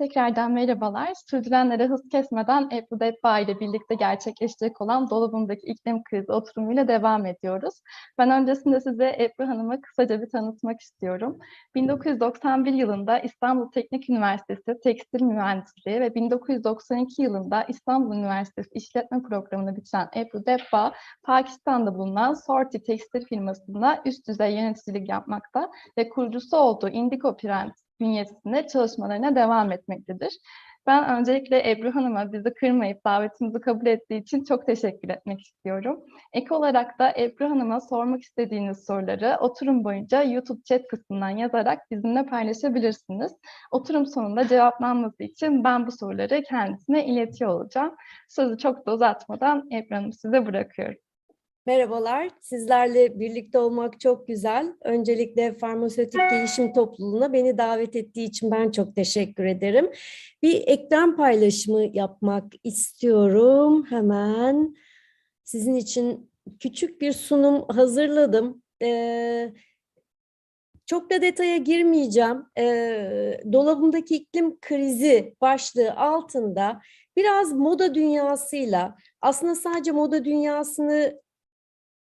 Tekrardan merhabalar. Sürdürenlere hız kesmeden Ebru Debba ile birlikte gerçekleşecek olan dolabımdaki iklim krizi oturumuyla devam ediyoruz. Ben öncesinde size Ebru Hanım'ı kısaca bir tanıtmak istiyorum. 1991 yılında İstanbul Teknik Üniversitesi Tekstil Mühendisliği ve 1992 yılında İstanbul Üniversitesi İşletme Programı'nı bitiren Ebru Debba, Pakistan'da bulunan Sorti Tekstil firmasında üst düzey yöneticilik yapmakta ve kurucusu olduğu Indigo Print bünyesinde çalışmalarına devam etmektedir. Ben öncelikle Ebru Hanım'a bizi kırmayıp davetimizi kabul ettiği için çok teşekkür etmek istiyorum. Ek olarak da Ebru Hanım'a sormak istediğiniz soruları oturum boyunca YouTube chat kısmından yazarak bizimle paylaşabilirsiniz. Oturum sonunda cevaplanması için ben bu soruları kendisine iletiyor olacağım. Sözü çok da uzatmadan Ebru Hanım size bırakıyorum. Merhabalar, sizlerle birlikte olmak çok güzel. Öncelikle Farmasötik Gelişim Topluluğu'na beni davet ettiği için ben çok teşekkür ederim. Bir ekran paylaşımı yapmak istiyorum. Hemen sizin için küçük bir sunum hazırladım. Ee, çok da detaya girmeyeceğim. Ee, dolabımdaki iklim krizi başlığı altında biraz moda dünyasıyla aslında sadece moda dünyasını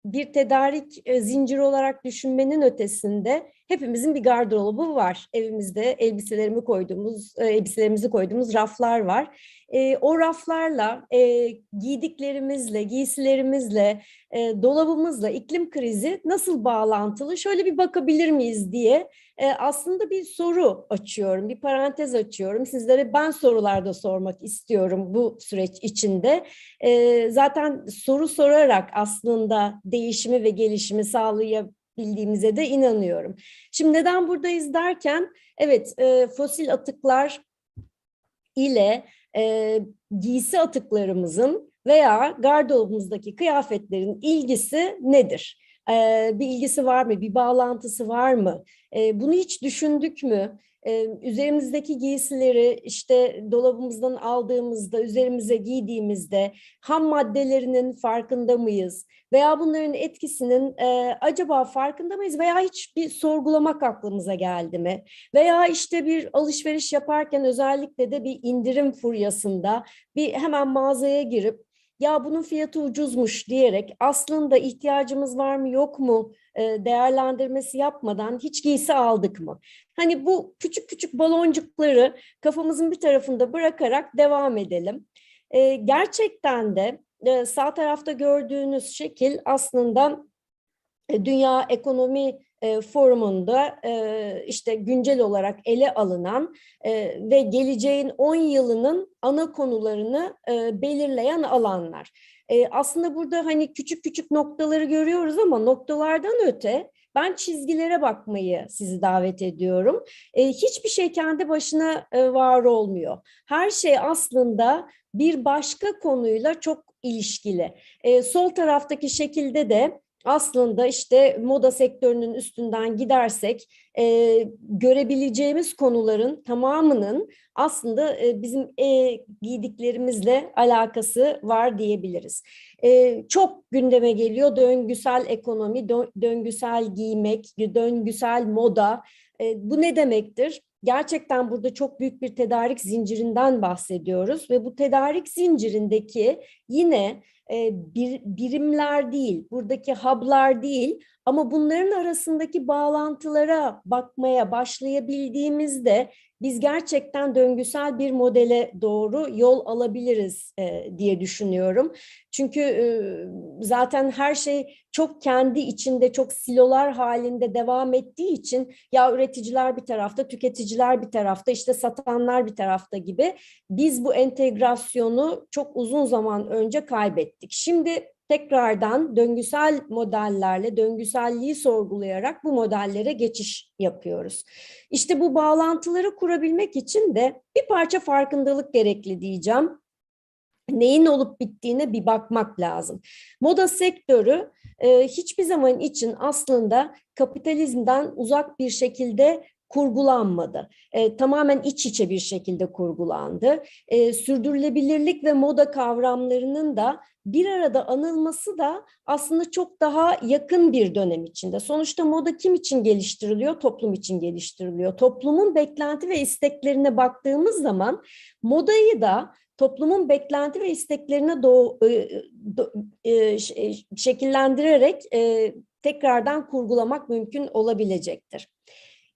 bir tedarik e, zinciri olarak düşünmenin ötesinde hepimizin bir gardırobu var. Evimizde elbiselerimi koyduğumuz, e, elbiselerimizi koyduğumuz raflar var. E, o raflarla, e, giydiklerimizle, giysilerimizle, e, dolabımızla iklim krizi nasıl bağlantılı? Şöyle bir bakabilir miyiz diye e, aslında bir soru açıyorum, bir parantez açıyorum. Sizlere ben sorularda sormak istiyorum bu süreç içinde. E, zaten soru sorarak aslında değişimi ve gelişimi sağlayabildiğimize de inanıyorum. Şimdi neden buradayız derken, evet e, fosil atıklar ile e, giysi atıklarımızın veya gardırobumuzdaki kıyafetlerin ilgisi nedir? E, bir ilgisi var mı? Bir bağlantısı var mı? E, bunu hiç düşündük mü? Ee, üzerimizdeki giysileri işte dolabımızdan aldığımızda, üzerimize giydiğimizde ham maddelerinin farkında mıyız? Veya bunların etkisinin e, acaba farkında mıyız? Veya hiç bir sorgulamak aklımıza geldi mi? Veya işte bir alışveriş yaparken özellikle de bir indirim furyasında bir hemen mağazaya girip ya bunun fiyatı ucuzmuş diyerek aslında ihtiyacımız var mı yok mu e, değerlendirmesi yapmadan hiç giysi aldık mı? Hani bu küçük küçük baloncukları kafamızın bir tarafında bırakarak devam edelim. E, gerçekten de e, sağ tarafta gördüğünüz şekil aslında Dünya Ekonomi Forumunda işte güncel olarak ele alınan ve geleceğin 10 yılının ana konularını belirleyen alanlar. Aslında burada hani küçük küçük noktaları görüyoruz ama noktalardan öte ben çizgilere bakmayı sizi davet ediyorum. Hiçbir şey kendi başına var olmuyor. Her şey aslında bir başka konuyla çok ilişkili. Sol taraftaki şekilde de aslında işte moda sektörünün üstünden gidersek e, görebileceğimiz konuların tamamının aslında e, bizim e, giydiklerimizle alakası var diyebiliriz. E, çok gündeme geliyor döngüsel ekonomi, dö döngüsel giymek, döngüsel moda. E, bu ne demektir? Gerçekten burada çok büyük bir tedarik zincirinden bahsediyoruz ve bu tedarik zincirindeki yine bir, birimler değil, buradaki hub'lar değil ama bunların arasındaki bağlantılara bakmaya başlayabildiğimizde biz gerçekten döngüsel bir modele doğru yol alabiliriz e, diye düşünüyorum. Çünkü e, zaten her şey çok kendi içinde çok silolar halinde devam ettiği için ya üreticiler bir tarafta, tüketiciler bir tarafta, işte satanlar bir tarafta gibi biz bu entegrasyonu çok uzun zaman önce kaybettik. Şimdi tekrardan döngüsel modellerle, döngüselliği sorgulayarak bu modellere geçiş yapıyoruz. İşte bu bağlantıları kurabilmek için de bir parça farkındalık gerekli diyeceğim. Neyin olup bittiğine bir bakmak lazım. Moda sektörü e, hiçbir zaman için aslında kapitalizmden uzak bir şekilde kurgulanmadı. E, tamamen iç içe bir şekilde kurgulandı. E, sürdürülebilirlik ve moda kavramlarının da bir arada anılması da aslında çok daha yakın bir dönem içinde. Sonuçta moda kim için geliştiriliyor? Toplum için geliştiriliyor. Toplumun beklenti ve isteklerine baktığımız zaman modayı da toplumun beklenti ve isteklerine doğu, e, do, e, şekillendirerek e, tekrardan kurgulamak mümkün olabilecektir.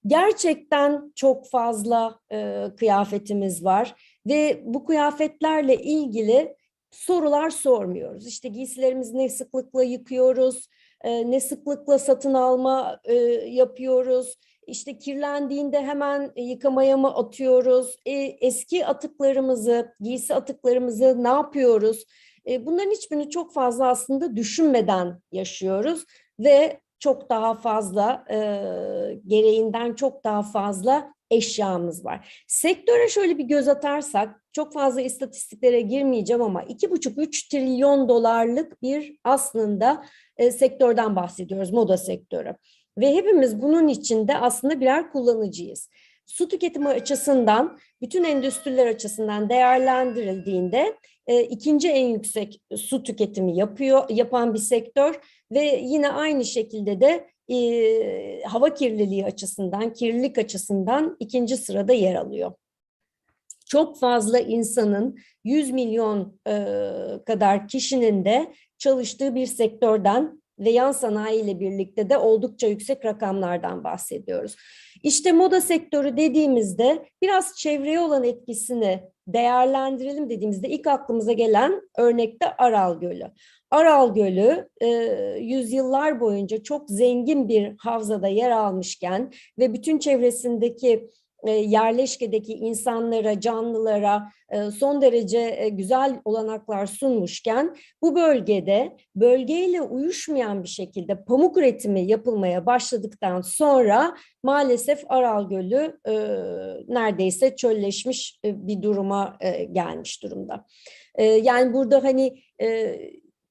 Gerçekten çok fazla e, kıyafetimiz var ve bu kıyafetlerle ilgili sorular sormuyoruz. İşte giysilerimizi ne sıklıkla yıkıyoruz, e, ne sıklıkla satın alma e, yapıyoruz, işte kirlendiğinde hemen yıkamaya mı atıyoruz, e, eski atıklarımızı, giysi atıklarımızı ne yapıyoruz? E, bunların hiçbirini çok fazla aslında düşünmeden yaşıyoruz ve çok daha fazla e, gereğinden çok daha fazla eşyamız var. Sektöre şöyle bir göz atarsak çok fazla istatistiklere girmeyeceğim ama 2,5-3 trilyon dolarlık bir aslında e, sektörden bahsediyoruz moda sektörü. Ve hepimiz bunun içinde aslında birer kullanıcıyız. Su tüketimi açısından, bütün endüstriler açısından değerlendirildiğinde e, ikinci en yüksek su tüketimi yapıyor, yapan bir sektör ve yine aynı şekilde de e, hava kirliliği açısından, kirlilik açısından ikinci sırada yer alıyor. Çok fazla insanın 100 milyon e, kadar kişinin de çalıştığı bir sektörden ve yan sanayi ile birlikte de oldukça yüksek rakamlardan bahsediyoruz. İşte moda sektörü dediğimizde biraz çevreye olan etkisini değerlendirelim dediğimizde ilk aklımıza gelen örnekte Aral Gölü. Aral Gölü e, yüzyıllar boyunca çok zengin bir havzada yer almışken ve bütün çevresindeki yerleşkedeki insanlara, canlılara son derece e, güzel olanaklar sunmuşken bu bölgede bölgeyle uyuşmayan bir şekilde pamuk üretimi yapılmaya başladıktan sonra maalesef Aral Gölü neredeyse çölleşmiş bir duruma gelmiş durumda. Yani burada hani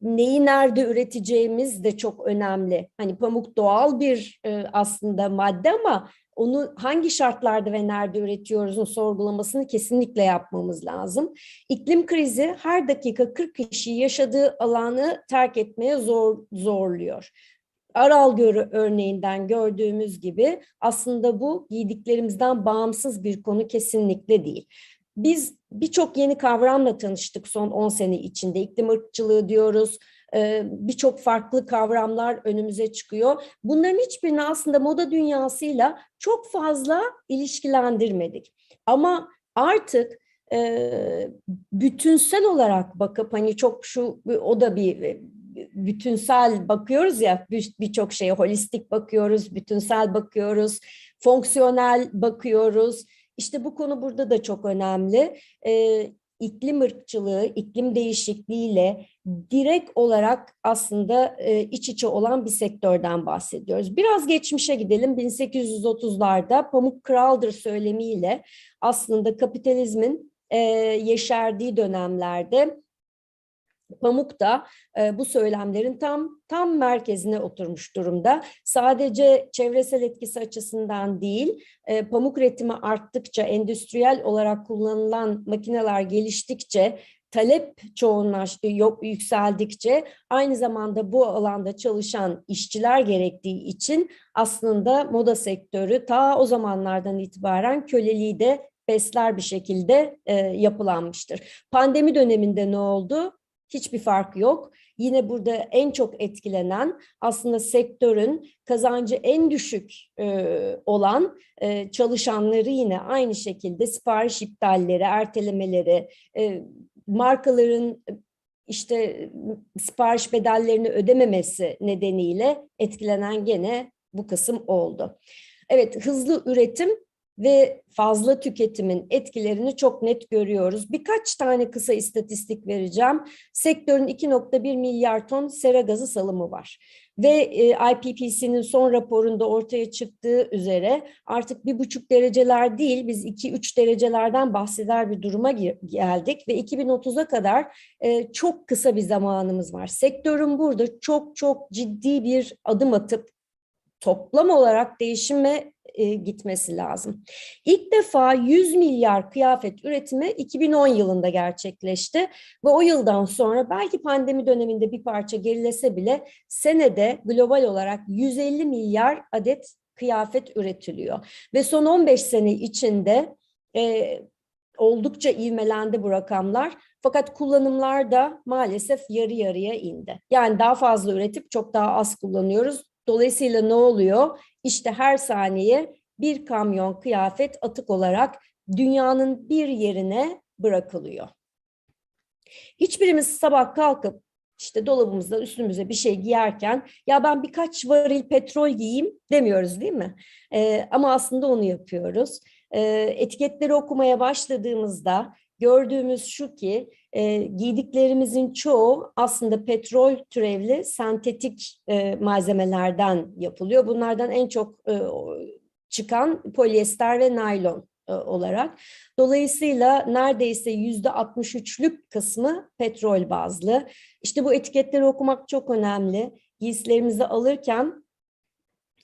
neyi nerede üreteceğimiz de çok önemli. Hani pamuk doğal bir aslında madde ama onu hangi şartlarda ve nerede üretiyoruzun sorgulamasını kesinlikle yapmamız lazım. İklim krizi her dakika 40 kişi yaşadığı alanı terk etmeye zor, zorluyor. Aral Gölü örneğinden gördüğümüz gibi aslında bu giydiklerimizden bağımsız bir konu kesinlikle değil. Biz birçok yeni kavramla tanıştık son 10 sene içinde. İklim ırkçılığı diyoruz, birçok farklı kavramlar önümüze çıkıyor. Bunların hiçbirini aslında moda dünyasıyla çok fazla ilişkilendirmedik. Ama artık bütünsel olarak bakıp hani çok şu o da bir bütünsel bakıyoruz ya birçok şeye holistik bakıyoruz, bütünsel bakıyoruz, fonksiyonel bakıyoruz. İşte bu konu burada da çok önemli. İklim ırkçılığı, iklim değişikliğiyle direkt olarak aslında e, iç içe olan bir sektörden bahsediyoruz. Biraz geçmişe gidelim. 1830'larda Pamuk Kraldır söylemiyle aslında kapitalizmin e, yeşerdiği dönemlerde Pamuk da e, bu söylemlerin tam tam merkezine oturmuş durumda. Sadece çevresel etkisi açısından değil, e, pamuk üretimi arttıkça, endüstriyel olarak kullanılan makineler geliştikçe, talep çoğunlaştı, yok yükseldikçe aynı zamanda bu alanda çalışan işçiler gerektiği için aslında moda sektörü ta o zamanlardan itibaren köleliği de besler bir şekilde e, yapılanmıştır. Pandemi döneminde ne oldu? Hiçbir fark yok. Yine burada en çok etkilenen aslında sektörün kazancı en düşük e, olan e, çalışanları yine aynı şekilde sipariş iptalleri, ertelemeleri, e, markaların işte sipariş bedellerini ödememesi nedeniyle etkilenen gene bu kısım oldu. Evet hızlı üretim ve fazla tüketimin etkilerini çok net görüyoruz. Birkaç tane kısa istatistik vereceğim. Sektörün 2.1 milyar ton sera gazı salımı var. Ve e, IPCC'nin son raporunda ortaya çıktığı üzere artık bir buçuk dereceler değil biz 2-3 derecelerden bahseder bir duruma geldik ve 2030'a kadar e, çok kısa bir zamanımız var. Sektörün burada çok çok ciddi bir adım atıp toplam olarak değişime e, gitmesi lazım. İlk defa 100 milyar kıyafet üretimi 2010 yılında gerçekleşti ve o yıldan sonra belki pandemi döneminde bir parça gerilese bile senede global olarak 150 milyar adet kıyafet üretiliyor ve son 15 sene içinde e, oldukça ivmelendi bu rakamlar. Fakat kullanımlar da maalesef yarı yarıya indi. Yani daha fazla üretip çok daha az kullanıyoruz. Dolayısıyla ne oluyor? İşte her saniye bir kamyon kıyafet atık olarak dünyanın bir yerine bırakılıyor. Hiçbirimiz sabah kalkıp işte dolabımızda üstümüze bir şey giyerken ya ben birkaç varil petrol giyeyim demiyoruz değil mi? Ee, ama aslında onu yapıyoruz. Ee, etiketleri okumaya başladığımızda gördüğümüz şu ki e, giydiklerimizin çoğu aslında petrol türevli sentetik e, malzemelerden yapılıyor. Bunlardan en çok e, çıkan polyester ve naylon e, olarak. Dolayısıyla neredeyse yüzde 63'lük kısmı petrol bazlı. İşte bu etiketleri okumak çok önemli. Giysilerimizi alırken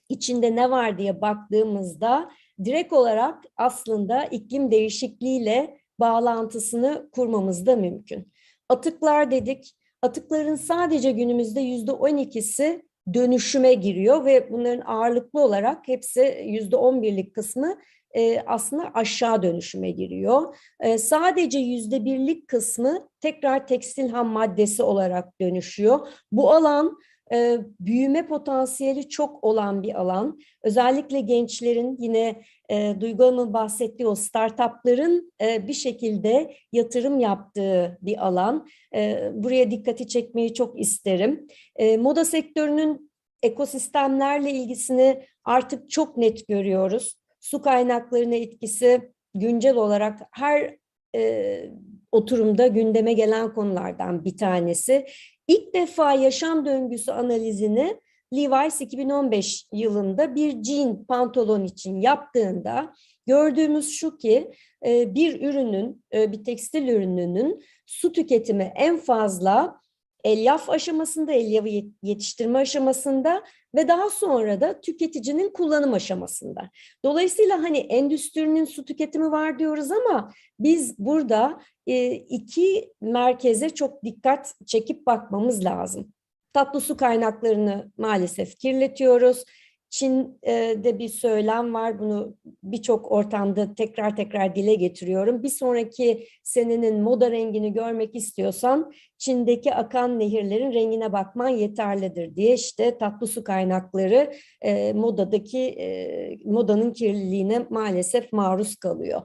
içinde ne var diye baktığımızda direkt olarak aslında iklim değişikliğiyle bağlantısını kurmamız da mümkün. Atıklar dedik. Atıkların sadece günümüzde yüzde 12'si dönüşüme giriyor ve bunların ağırlıklı olarak hepsi yüzde 11'lik kısmı e, aslında aşağı dönüşüme giriyor. E, sadece yüzde birlik kısmı tekrar tekstil ham maddesi olarak dönüşüyor. Bu alan e, büyüme potansiyeli çok olan bir alan. Özellikle gençlerin yine e, Duygu Hanım'ın bahsettiği o startupların e, bir şekilde yatırım yaptığı bir alan. E, buraya dikkati çekmeyi çok isterim. E, moda sektörünün ekosistemlerle ilgisini artık çok net görüyoruz. Su kaynaklarına etkisi güncel olarak her e, oturumda gündeme gelen konulardan bir tanesi. İlk defa yaşam döngüsü analizini Levi's 2015 yılında bir jean pantolon için yaptığında gördüğümüz şu ki e, bir ürünün, e, bir tekstil ürününün su tüketimi en fazla elyaf aşamasında, elyafı yetiştirme aşamasında ve daha sonra da tüketicinin kullanım aşamasında. Dolayısıyla hani endüstrinin su tüketimi var diyoruz ama biz burada e, iki merkeze çok dikkat çekip bakmamız lazım. Tatlı su kaynaklarını maalesef kirletiyoruz. Çin'de bir söylem var. Bunu birçok ortamda tekrar tekrar dile getiriyorum. Bir sonraki senenin moda rengini görmek istiyorsan Çin'deki akan nehirlerin rengine bakman yeterlidir diye işte tatlı su kaynakları e, modadaki e, modanın kirliliğine maalesef maruz kalıyor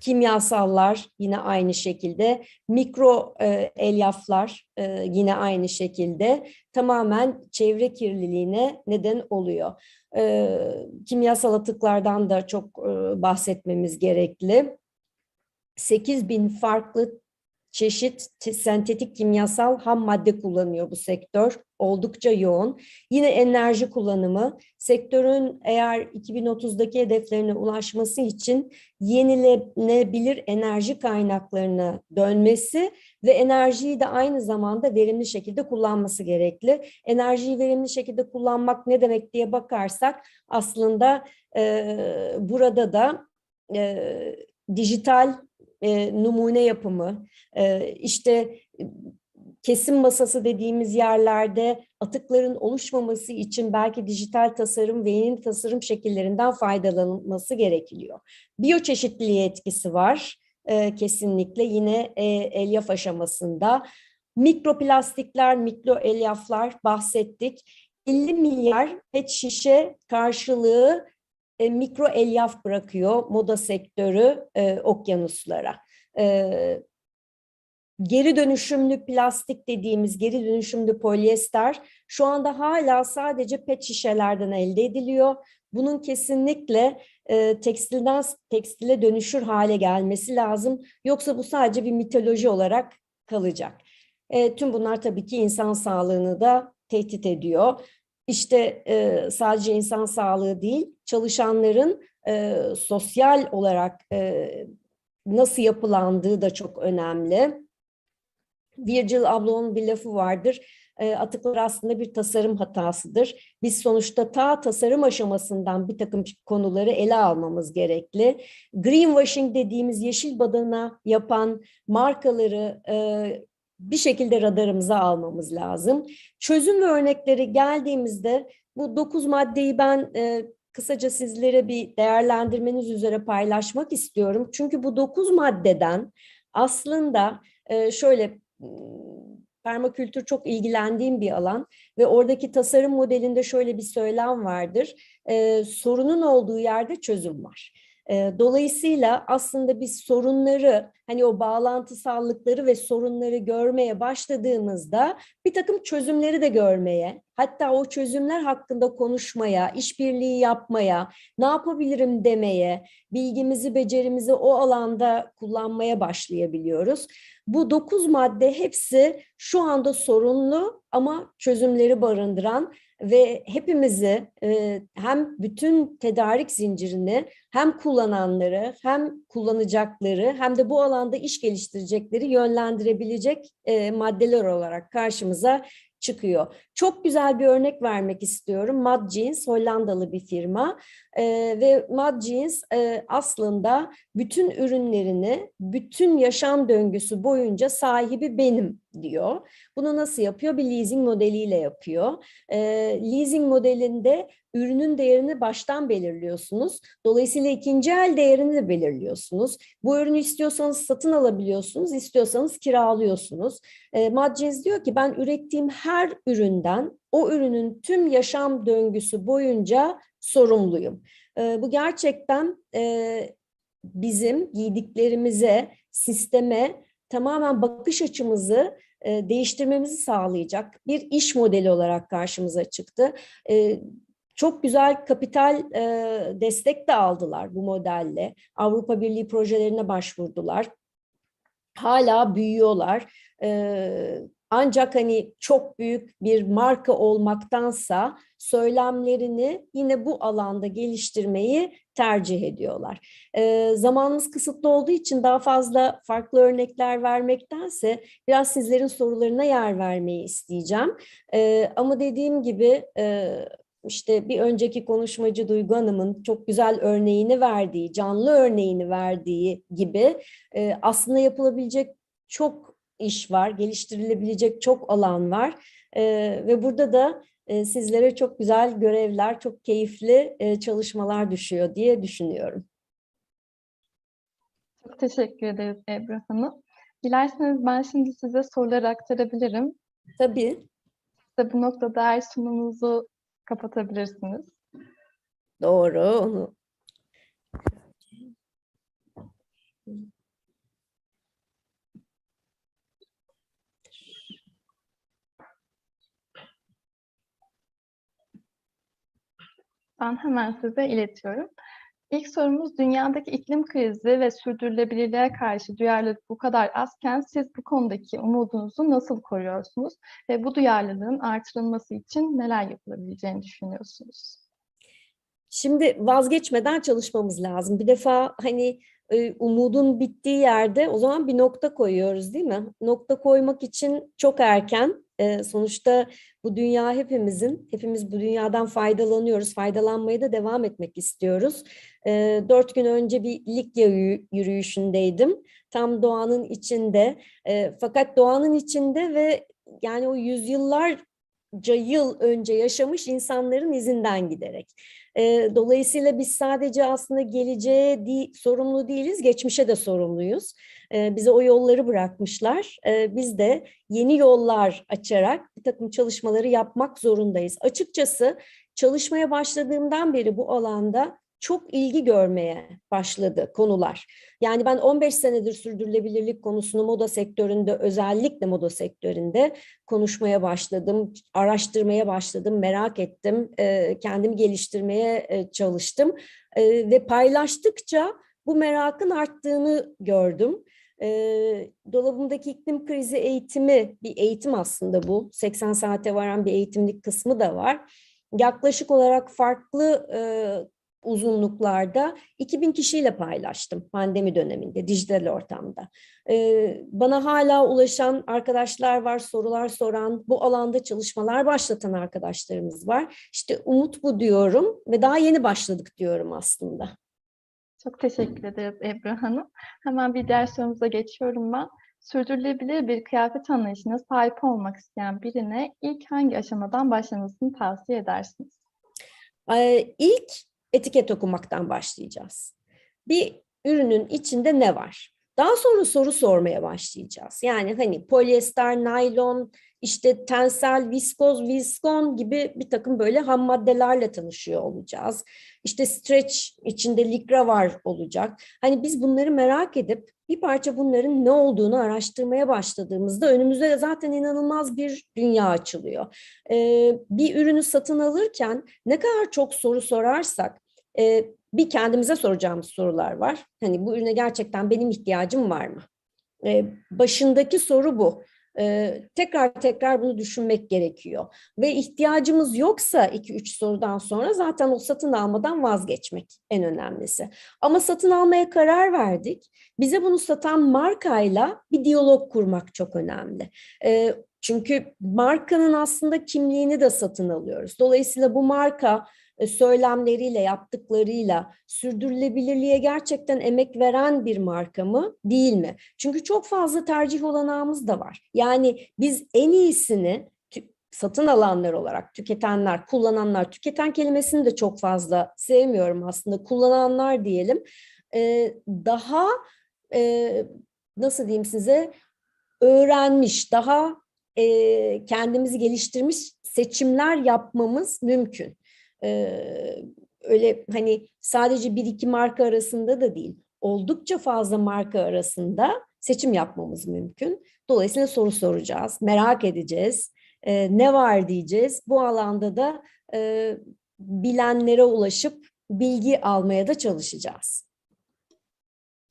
kimyasallar yine aynı şekilde, mikro e, elyaflar e, yine aynı şekilde tamamen çevre kirliliğine neden oluyor. E, kimyasal atıklardan da çok e, bahsetmemiz gerekli. 8 bin farklı çeşit sentetik kimyasal ham madde kullanıyor bu sektör. Oldukça yoğun. Yine enerji kullanımı. Sektörün eğer 2030'daki hedeflerine ulaşması için yenilenebilir enerji kaynaklarına dönmesi ve enerjiyi de aynı zamanda verimli şekilde kullanması gerekli. Enerjiyi verimli şekilde kullanmak ne demek diye bakarsak aslında e, burada da e, dijital e, numune yapımı, e, işte kesim masası dediğimiz yerlerde atıkların oluşmaması için belki dijital tasarım ve yeni tasarım şekillerinden faydalanılması gerekiyor. Biyoçeşitliliğe etkisi var e, kesinlikle yine e, elyaf aşamasında. Mikroplastikler, mikro elyaflar bahsettik. 50 milyar pet şişe karşılığı e, mikro elyaf bırakıyor moda sektörü e, okyanuslara. E, geri dönüşümlü plastik dediğimiz geri dönüşümlü polyester şu anda hala sadece pet şişelerden elde ediliyor. Bunun kesinlikle e, tekstilden tekstile dönüşür hale gelmesi lazım. Yoksa bu sadece bir mitoloji olarak kalacak. E, tüm bunlar tabii ki insan sağlığını da tehdit ediyor işte e, sadece insan sağlığı değil, çalışanların e, sosyal olarak e, nasıl yapılandığı da çok önemli. Virgil Abloh'un bir lafı vardır. E, atıklar aslında bir tasarım hatasıdır. Biz sonuçta ta tasarım aşamasından bir takım konuları ele almamız gerekli. Greenwashing dediğimiz yeşil badana yapan markaları e, bir şekilde radarımıza almamız lazım. Çözüm ve örnekleri geldiğimizde bu dokuz maddeyi ben e, kısaca sizlere bir değerlendirmeniz üzere paylaşmak istiyorum. Çünkü bu dokuz maddeden aslında e, şöyle permakültür çok ilgilendiğim bir alan ve oradaki tasarım modelinde şöyle bir söylem vardır. E, sorunun olduğu yerde çözüm var. Dolayısıyla aslında biz sorunları hani o bağlantısallıkları ve sorunları görmeye başladığımızda bir takım çözümleri de görmeye hatta o çözümler hakkında konuşmaya, işbirliği yapmaya, ne yapabilirim demeye, bilgimizi, becerimizi o alanda kullanmaya başlayabiliyoruz. Bu dokuz madde hepsi şu anda sorunlu ama çözümleri barındıran ve hepimizi e, hem bütün tedarik zincirini hem kullananları hem kullanacakları hem de bu alanda iş geliştirecekleri yönlendirebilecek e, maddeler olarak karşımıza çıkıyor. Çok güzel bir örnek vermek istiyorum. Mad Jeans Hollandalı bir firma e, ve Mad Jeans e, aslında bütün ürünlerini bütün yaşam döngüsü boyunca sahibi benim diyor. Bunu nasıl yapıyor? Bir leasing modeliyle yapıyor. E, leasing modelinde ürünün değerini baştan belirliyorsunuz. Dolayısıyla ikinci el değerini de belirliyorsunuz. Bu ürünü istiyorsanız satın alabiliyorsunuz, istiyorsanız kiralıyorsunuz. E, Madcez diyor ki ben ürettiğim her üründen o ürünün tüm yaşam döngüsü boyunca sorumluyum. E, bu gerçekten e, bizim giydiklerimize, sisteme tamamen bakış açımızı e, değiştirmemizi sağlayacak bir iş modeli olarak karşımıza çıktı. E, çok güzel kapital destek de aldılar bu modelle. Avrupa Birliği projelerine başvurdular. Hala büyüyorlar. Ancak hani çok büyük bir marka olmaktansa söylemlerini yine bu alanda geliştirmeyi tercih ediyorlar. E, zamanımız kısıtlı olduğu için daha fazla farklı örnekler vermektense biraz sizlerin sorularına yer vermeyi isteyeceğim. E, ama dediğim gibi e, işte bir önceki konuşmacı Duygu Hanım'ın çok güzel örneğini verdiği, canlı örneğini verdiği gibi e, aslında yapılabilecek çok iş var, geliştirilebilecek çok alan var e, ve burada da e, sizlere çok güzel görevler, çok keyifli e, çalışmalar düşüyor diye düşünüyorum. Çok teşekkür ederiz Ebru Hanım. Dilerseniz ben şimdi size soruları aktarabilirim. Tabii. Size bu noktada her sunumunuzu kapatabilirsiniz. Doğru. Onu Ben hemen size iletiyorum. İlk sorumuz dünyadaki iklim krizi ve sürdürülebilirliğe karşı duyarlılık bu kadar azken siz bu konudaki umudunuzu nasıl koruyorsunuz ve bu duyarlılığın artırılması için neler yapılabileceğini düşünüyorsunuz? Şimdi vazgeçmeden çalışmamız lazım. Bir defa hani e, umudun bittiği yerde o zaman bir nokta koyuyoruz değil mi? Nokta koymak için çok erken. E, sonuçta bu dünya hepimizin, hepimiz bu dünyadan faydalanıyoruz. Faydalanmaya da devam etmek istiyoruz. E, dört gün önce bir Likya yürüyüşündeydim. Tam doğanın içinde. Fakat doğanın içinde ve yani o yüzyıllarca yıl önce yaşamış insanların izinden giderek. Dolayısıyla biz sadece aslında geleceğe di sorumlu değiliz, geçmişe de sorumluyuz. Bize o yolları bırakmışlar. Biz de yeni yollar açarak bir takım çalışmaları yapmak zorundayız. Açıkçası çalışmaya başladığımdan beri bu alanda çok ilgi görmeye başladı konular. Yani ben 15 senedir sürdürülebilirlik konusunu moda sektöründe özellikle moda sektöründe konuşmaya başladım, araştırmaya başladım, merak ettim, kendimi geliştirmeye çalıştım ve paylaştıkça bu merakın arttığını gördüm. dolabımdaki iklim krizi eğitimi bir eğitim aslında bu. 80 saate varan bir eğitimlik kısmı da var. Yaklaşık olarak farklı uzunluklarda 2000 kişiyle paylaştım pandemi döneminde dijital ortamda. Ee, bana hala ulaşan arkadaşlar var, sorular soran, bu alanda çalışmalar başlatan arkadaşlarımız var. İşte umut bu diyorum ve daha yeni başladık diyorum aslında. Çok teşekkür ederiz Ebru Hanım. Hemen bir diğer sorumuza geçiyorum ben. Sürdürülebilir bir kıyafet anlayışına sahip olmak isteyen birine ilk hangi aşamadan başlamasını tavsiye edersiniz? İlk etiket okumaktan başlayacağız. Bir ürünün içinde ne var? Daha sonra soru sormaya başlayacağız. Yani hani polyester, naylon, işte tensel, viskoz, viskon gibi bir takım böyle ham maddelerle tanışıyor olacağız. İşte stretch içinde likra var olacak. Hani biz bunları merak edip bir parça bunların ne olduğunu araştırmaya başladığımızda önümüzde zaten inanılmaz bir dünya açılıyor. Ee, bir ürünü satın alırken ne kadar çok soru sorarsak e, bir kendimize soracağımız sorular var. Hani bu ürüne gerçekten benim ihtiyacım var mı? Ee, başındaki soru bu. Ee, tekrar tekrar bunu düşünmek gerekiyor. Ve ihtiyacımız yoksa 2-3 sorudan sonra zaten o satın almadan vazgeçmek en önemlisi. Ama satın almaya karar verdik. Bize bunu satan markayla bir diyalog kurmak çok önemli. Ee, çünkü markanın aslında kimliğini de satın alıyoruz. Dolayısıyla bu marka e, söylemleriyle, yaptıklarıyla sürdürülebilirliğe gerçekten emek veren bir marka mı, değil mi? Çünkü çok fazla tercih olanağımız da var. Yani biz en iyisini satın alanlar olarak, tüketenler, kullananlar, tüketen kelimesini de çok fazla sevmiyorum aslında, kullananlar diyelim. e, daha e, nasıl diyeyim size, öğrenmiş, daha e, kendimizi geliştirmiş seçimler yapmamız mümkün. Öyle hani sadece bir iki marka arasında da değil, oldukça fazla marka arasında seçim yapmamız mümkün. Dolayısıyla soru soracağız, merak edeceğiz, Ee, ne var diyeceğiz. Bu alanda da e, bilenlere ulaşıp bilgi almaya da çalışacağız.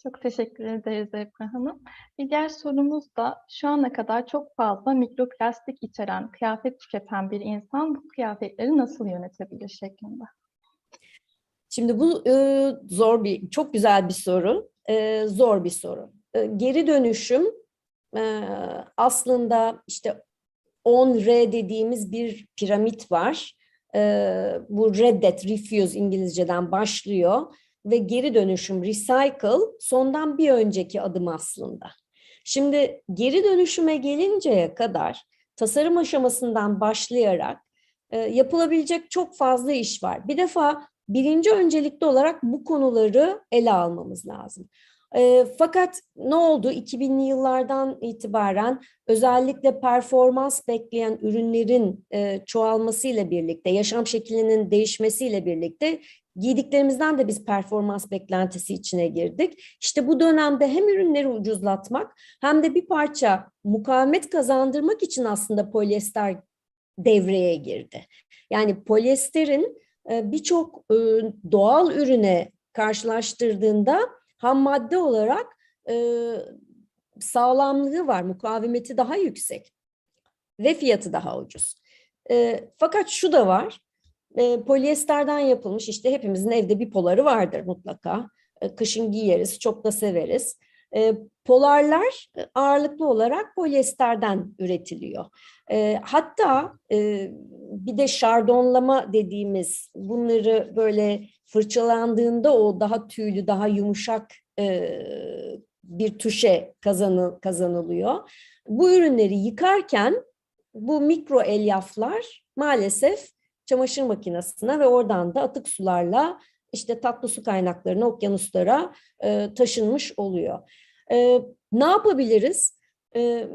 Çok teşekkür ederiz Ebru Hanım. Bir diğer sorumuz da şu ana kadar çok fazla mikroplastik içeren kıyafet tüketen bir insan bu kıyafetleri nasıl yönetebilir şeklinde. Şimdi bu e, zor bir, çok güzel bir soru, e, zor bir soru. E, geri dönüşüm e, aslında işte 10R dediğimiz bir piramit var. E, bu reddet, refuse İngilizceden başlıyor ve geri dönüşüm, recycle sondan bir önceki adım aslında. Şimdi geri dönüşüme gelinceye kadar tasarım aşamasından başlayarak e, yapılabilecek çok fazla iş var. Bir defa birinci öncelikli olarak bu konuları ele almamız lazım. E, fakat ne oldu? 2000'li yıllardan itibaren özellikle performans bekleyen ürünlerin e, çoğalmasıyla birlikte, yaşam şeklinin değişmesiyle birlikte giydiklerimizden de biz performans beklentisi içine girdik. İşte bu dönemde hem ürünleri ucuzlatmak hem de bir parça mukavemet kazandırmak için aslında polyester devreye girdi. Yani polyesterin e, birçok e, doğal ürüne karşılaştırdığında ham madde olarak e, sağlamlığı var, mukavemeti daha yüksek ve fiyatı daha ucuz. Fakat şu da var, e, polyesterden yapılmış işte hepimizin evde bir poları vardır mutlaka. E, kışın giyeriz, çok da severiz. E, polarlar e, ağırlıklı olarak polyesterden üretiliyor. E, hatta e, bir de şardonlama dediğimiz bunları böyle fırçalandığında o daha tüylü, daha yumuşak e, bir tuşe kazanı, kazanılıyor. Bu ürünleri yıkarken bu mikro elyaflar maalesef çamaşır makinesine ve oradan da atık sularla işte tatlı su kaynaklarına, okyanuslara e, taşınmış oluyor. E, ne yapabiliriz? E,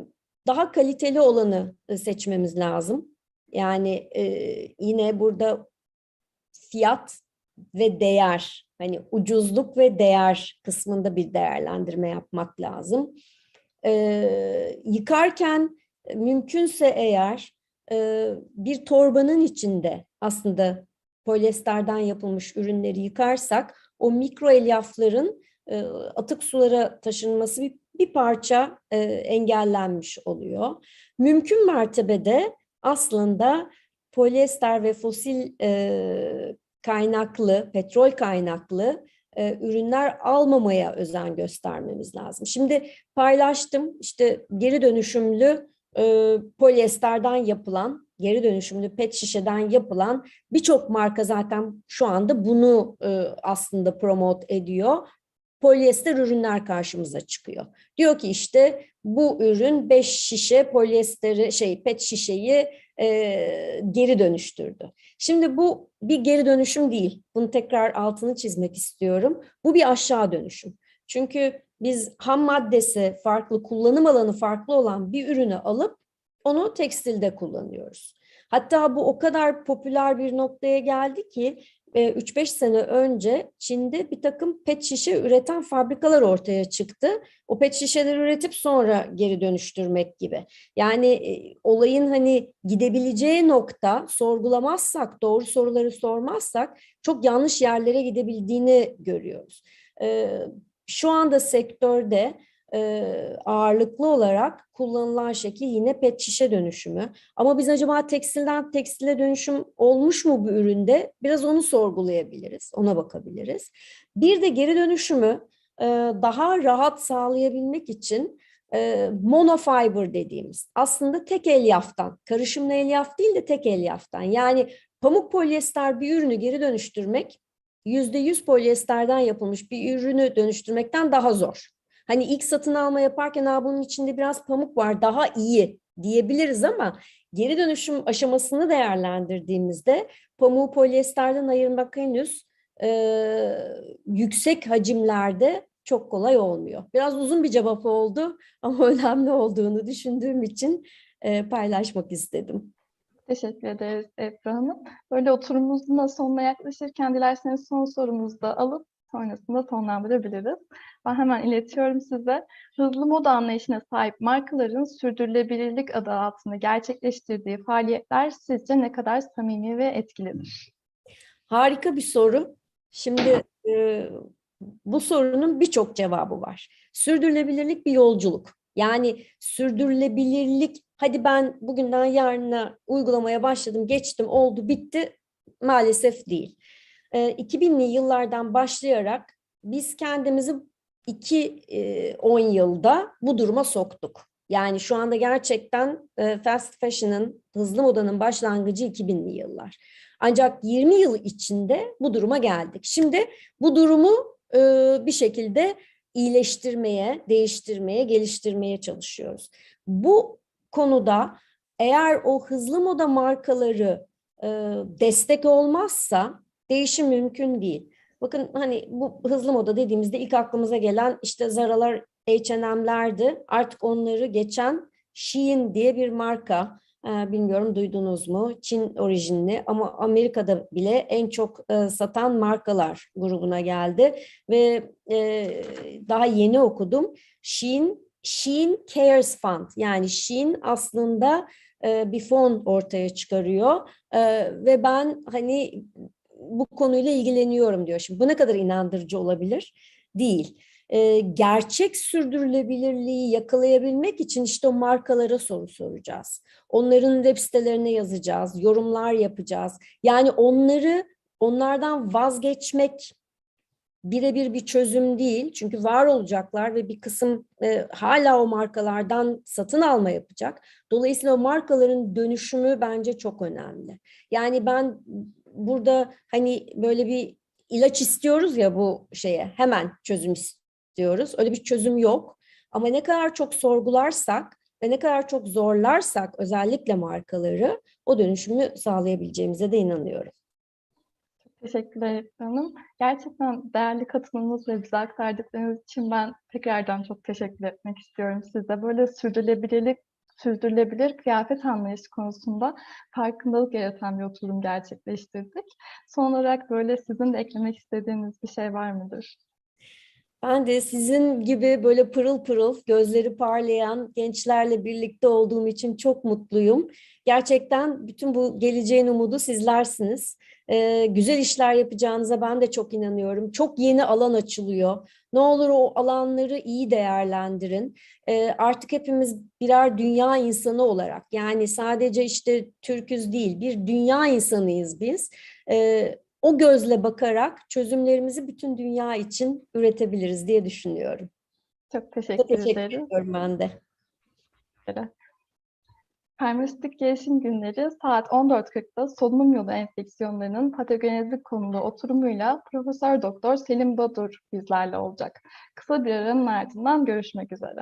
daha kaliteli olanı e, seçmemiz lazım. Yani e, yine burada fiyat ve değer, hani ucuzluk ve değer kısmında bir değerlendirme yapmak lazım. E, yıkarken mümkünse eğer bir torbanın içinde aslında polyesterden yapılmış ürünleri yıkarsak o mikro elyafların atık sulara taşınması bir, bir parça engellenmiş oluyor. Mümkün mertebede aslında polyester ve fosil kaynaklı, petrol kaynaklı ürünler almamaya özen göstermemiz lazım. Şimdi paylaştım işte geri dönüşümlü e, polyesterden yapılan, geri dönüşümlü pet şişeden yapılan birçok marka zaten şu anda bunu e, aslında promote ediyor. Polyester ürünler karşımıza çıkıyor. Diyor ki işte bu ürün 5 şişe polyesteri şey pet şişeyi e, geri dönüştürdü. Şimdi bu bir geri dönüşüm değil. Bunu tekrar altını çizmek istiyorum. Bu bir aşağı dönüşüm. Çünkü biz ham maddesi farklı, kullanım alanı farklı olan bir ürünü alıp onu tekstilde kullanıyoruz. Hatta bu o kadar popüler bir noktaya geldi ki 3-5 sene önce Çin'de bir takım pet şişe üreten fabrikalar ortaya çıktı. O pet şişeleri üretip sonra geri dönüştürmek gibi. Yani e, olayın hani gidebileceği nokta sorgulamazsak, doğru soruları sormazsak çok yanlış yerlere gidebildiğini görüyoruz. Şu anda sektörde e, ağırlıklı olarak kullanılan şekli yine pet şişe dönüşümü. Ama biz acaba tekstilden tekstile dönüşüm olmuş mu bu üründe? Biraz onu sorgulayabiliriz, ona bakabiliriz. Bir de geri dönüşümü e, daha rahat sağlayabilmek için e, monofiber dediğimiz aslında tek elyaftan, karışımlı elyaf değil de tek elyaftan. Yani pamuk polyester bir ürünü geri dönüştürmek %100 polyesterden yapılmış bir ürünü dönüştürmekten daha zor. Hani ilk satın alma yaparken Aa, bunun içinde biraz pamuk var daha iyi diyebiliriz ama geri dönüşüm aşamasını değerlendirdiğimizde pamuğu polyesterden ayırmak henüz e, yüksek hacimlerde çok kolay olmuyor. Biraz uzun bir cevap oldu ama önemli olduğunu düşündüğüm için e, paylaşmak istedim. Teşekkür ederiz Ebru Hanım. Böyle oturumumuzun da sonuna yaklaşırken dilerseniz son sorumuzu da alıp sonrasında sonlandırabiliriz. Ben hemen iletiyorum size. Hızlı moda anlayışına sahip markaların sürdürülebilirlik adı altında gerçekleştirdiği faaliyetler sizce ne kadar samimi ve etkilidir? Harika bir soru. Şimdi e, bu sorunun birçok cevabı var. Sürdürülebilirlik bir yolculuk. Yani sürdürülebilirlik, hadi ben bugünden yarına uygulamaya başladım, geçtim, oldu, bitti maalesef değil. E, 2000'li yıllardan başlayarak biz kendimizi 2-10 yılda bu duruma soktuk. Yani şu anda gerçekten e, fast fashion'ın, hızlı modanın başlangıcı 2000'li yıllar. Ancak 20 yıl içinde bu duruma geldik. Şimdi bu durumu e, bir şekilde iyileştirmeye, değiştirmeye, geliştirmeye çalışıyoruz. Bu konuda eğer o hızlı moda markaları e, destek olmazsa değişim mümkün değil. Bakın hani bu hızlı moda dediğimizde ilk aklımıza gelen işte Zara'lar, H&M'lerdi. Artık onları geçen Shein diye bir marka. Ee, bilmiyorum duydunuz mu? Çin orijinli ama Amerika'da bile en çok e, satan markalar grubuna geldi. Ve e, daha yeni okudum. Shein, Shein Cares Fund yani Shein aslında e, bir fon ortaya çıkarıyor. E, ve ben hani bu konuyla ilgileniyorum diyor. Şimdi bu ne kadar inandırıcı olabilir? Değil. Ee, gerçek sürdürülebilirliği yakalayabilmek için işte o markalara soru soracağız. Onların web sitelerine yazacağız, yorumlar yapacağız. Yani onları onlardan vazgeçmek birebir bir çözüm değil. Çünkü var olacaklar ve bir kısım e, hala o markalardan satın alma yapacak. Dolayısıyla o markaların dönüşümü bence çok önemli. Yani ben burada hani böyle bir ilaç istiyoruz ya bu şeye hemen çözüm istiyoruz. Öyle bir çözüm yok. Ama ne kadar çok sorgularsak ve ne kadar çok zorlarsak özellikle markaları o dönüşümü sağlayabileceğimize de inanıyorum. Teşekkürler Hanım. Gerçekten değerli katılımınız ve bize aktardıklarınız için ben tekrardan çok teşekkür etmek istiyorum size. Böyle sürdürülebilirlik sürdürülebilir kıyafet anlayışı konusunda farkındalık yaratan bir oturum gerçekleştirdik. Son olarak böyle sizin de eklemek istediğiniz bir şey var mıdır? Ben de sizin gibi böyle pırıl pırıl, gözleri parlayan gençlerle birlikte olduğum için çok mutluyum. Gerçekten bütün bu geleceğin umudu sizlersiniz. Ee, güzel işler yapacağınıza ben de çok inanıyorum. Çok yeni alan açılıyor. Ne olur o alanları iyi değerlendirin. Ee, artık hepimiz birer dünya insanı olarak yani sadece işte Türküz değil bir dünya insanıyız biz. Ee, o gözle bakarak çözümlerimizi bütün dünya için üretebiliriz diye düşünüyorum. Çok teşekkür, Teşekkür ederim. ediyorum ben de. Farmasötik Gelişim Günleri saat 14.40'da solunum yolu enfeksiyonlarının patogenezi konulu oturumuyla Profesör Doktor Selim Badur bizlerle olacak. Kısa bir aranın ardından görüşmek üzere.